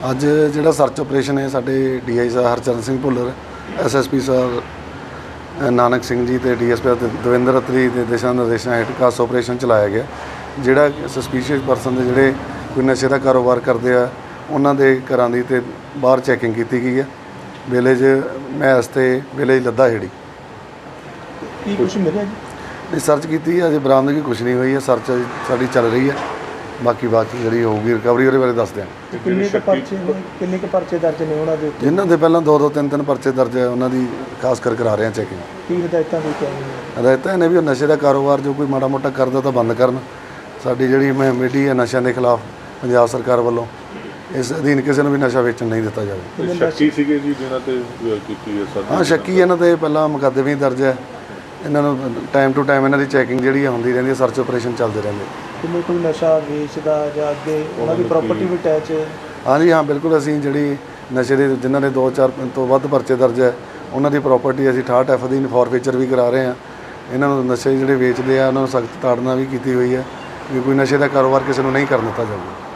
ਅੱਜ ਜਿਹੜਾ search operation ਹੈ ਸਾਡੇ ਡੀਆਈ ਸਾਹਿਬ ਹਰਚਰਨ ਸਿੰਘ ਭੁੱਲਰ ਐਸਐਸਪੀ ਸਾਹਿਬ ਅ, ਨਾਨਕ ਸਿੰਘ ਜੀ ਤੇ ਡੀਐਸਪੀ ਦਵਿੰਦਰ ਅਤਰੀ ਦੇ ਦਿਸ਼ਾ ਨਿਰਦੇਸ਼ਾਂ ਹੇਠ ਖਾਸ ਆਪਰੇਸ਼ਨ ਚਲਾਇਆ ਗਿਆ। ਜਿਹੜਾ ਸਸਪੀਸ਼ੀਅਸ ਪਰਸਨ ਦੇ ਜਿਹੜੇ ਕੋਈ ਨਸ਼ੇ ਦਾ ਕਾਰੋਬਾਰ ਕਰਦੇ ਆ ਉਹਨਾਂ ਦੇ ਘਰਾਂ ਦੀ ਤੇ ਬਾਹਰ ਚੈਕਿੰਗ ਕੀਤੀ ਗਈ ਹੈ। ਵਿਲੇਜ ਮੈਸ ਤੇ ਵਿਲੇਜ ਲੱਦਾ ਹੇੜੀ। ਕੀ ਕੁਝ ਮਿਲਿਆ ਜੀ? ਸਰਚ ਕੀਤੀ ਹੈ ਅਜੇ ਬਰਾਮਦਗੀ ਕੁਝ ਨਹੀਂ ਹੋਈ ਹੈ ਸਰਚ ਸਾਡੀ ਚੱਲ ਰਹੀ ਹੈ। ਬਾਕੀ ਬਾਤ ਜਿਹੜੀ ਹੋਊਗੀ ਰਿਕਵਰੀ ਉਹਦੇ ਬਾਰੇ ਦੱਸ ਦਿਆਂਗੇ। ਤੇ ਕਿੰਨੇ ਕੁ ਪਰਚੇ ਨੇ? ਕਿੰਨੇ ਕੁ ਪਰਚੇ ਦਰਜ ਨੇ ਉਹਨਾਂ ਦੇ ਉੱਤੇ? ਜਿਨ੍ਹਾਂ ਦੇ ਪਹਿਲਾਂ ਦੋ ਦੋ ਤਿੰਨ ਤਿੰਨ ਪਰਚੇ ਦਰਜ ਹੈ ਉਹਨਾਂ ਦੀ ਖਾਸ ਕਰ ਕਰਾ ਰਹੇ ਹਾਂ ਚੈਕਿੰਗ ਕੀ ਹਦਾਇਤਾਂ ਆਏ ਨੇ? ਹਦਾਇਤਾਂ ਨੇ ਵੀ ਉਹ ਨਸ਼ੇ ਦਾ ਕਾਰੋਬਾਰ ਜੋ ਕੋਈ ਮਾੜਾ ਮੋਟਾ ਕਰਦਾ ਤਾਂ ਬੰਦ ਕਰਨ। ਸਾਡੀ ਜਿਹੜੀ ਮੁਹਿੰਮ ਮਿੱਟੀ ਹੈ ਨਸ਼ਿਆਂ ਦੇ ਖਿਲਾਫ ਪੰਜਾਬ ਸਰਕਾਰ ਵੱਲੋਂ ਇਸ ਅਧੀਨ ਕਿਸੇ ਨੂੰ ਵੀ ਨਸ਼ਾ ਵੇਚਣ ਨਹੀਂ ਦਿੱਤਾ ਜਾਵੇ। ਸ਼ੱਕੀ ਸੀਗੇ ਜੀ ਜਿਨ੍ਹਾਂ ਤੇ ਕੀਤੀ ਹੈ ਸਰ ਹਾਂ ਸ਼ੱਕੀ ਇਹਨਾਂ ਤੇ ਪਹਿਲਾਂ ਮੁਕੱਦਮੇ ਵੀ ਦਰਜ ਹੈ। ਇਹਨਾਂ ਨੂੰ ਟਾਈਮ ਟੂ ਟਾਈਮ ਇਹਨਾਂ ਦੀ ਚੈਕਿੰਗ ਜਿਹੜੀ ਹੈ ਹੁੰਦੀ ਰਹਿੰਦੀ ਹੈ ਸਰਚ ਆਪਰੇਸ਼ਨ ਚੱਲਦੇ ਰਹਿੰਦੇ। ਕਿੰਨੇ ਕੋਈ ਨਸ਼ਾ ਵੇਚਦਾ ਜਾਂ ਅੱਗੇ ਉਹਨਾਂ ਦੀ ਪ੍ਰਾਪਰਟੀ ਵੀ ਅਟੈਚ ਹੈ। ਹਾਂਜੀ ਹਾਂ ਬਿਲਕੁਲ ਅਸੀਂ ਜਿਹੜੀ ਨਸ਼ੇ ਦੇ ਜਿਨ੍ਹਾਂ ਦੇ 2-4 ਤੋਂ ਵੱਧ ਪਰਚੇ ਦਰਜ ਹੈ ਉਹਨਾਂ ਦੀ ਪ੍ਰਾਪਰਟੀ ਅਸੀਂ 68 ਐਫ ਦੀ ਫੋਰਫੀਚਰ ਵੀ ਕਰਾ ਰਹੇ ਹਾਂ। ਇਹਨਾਂ ਨੂੰ ਨਸ਼ੇ ਜਿਹੜੇ ਵੇਚਦੇ ਆ ਉਹਨਾਂ ਨੂੰ ਸਖਤ ਤਾੜਨਾ ਵੀ ਕੀਤੀ ਹੋਈ ਹੈ ਵੀ ਕੋਈ ਨਸ਼ੇ ਦਾ ਕਾਰੋਬਾਰ ਕਿਸੇ ਨੂੰ ਨਹੀਂ ਕਰਨ ਦਿੱਤਾ ਜਾਊਗਾ।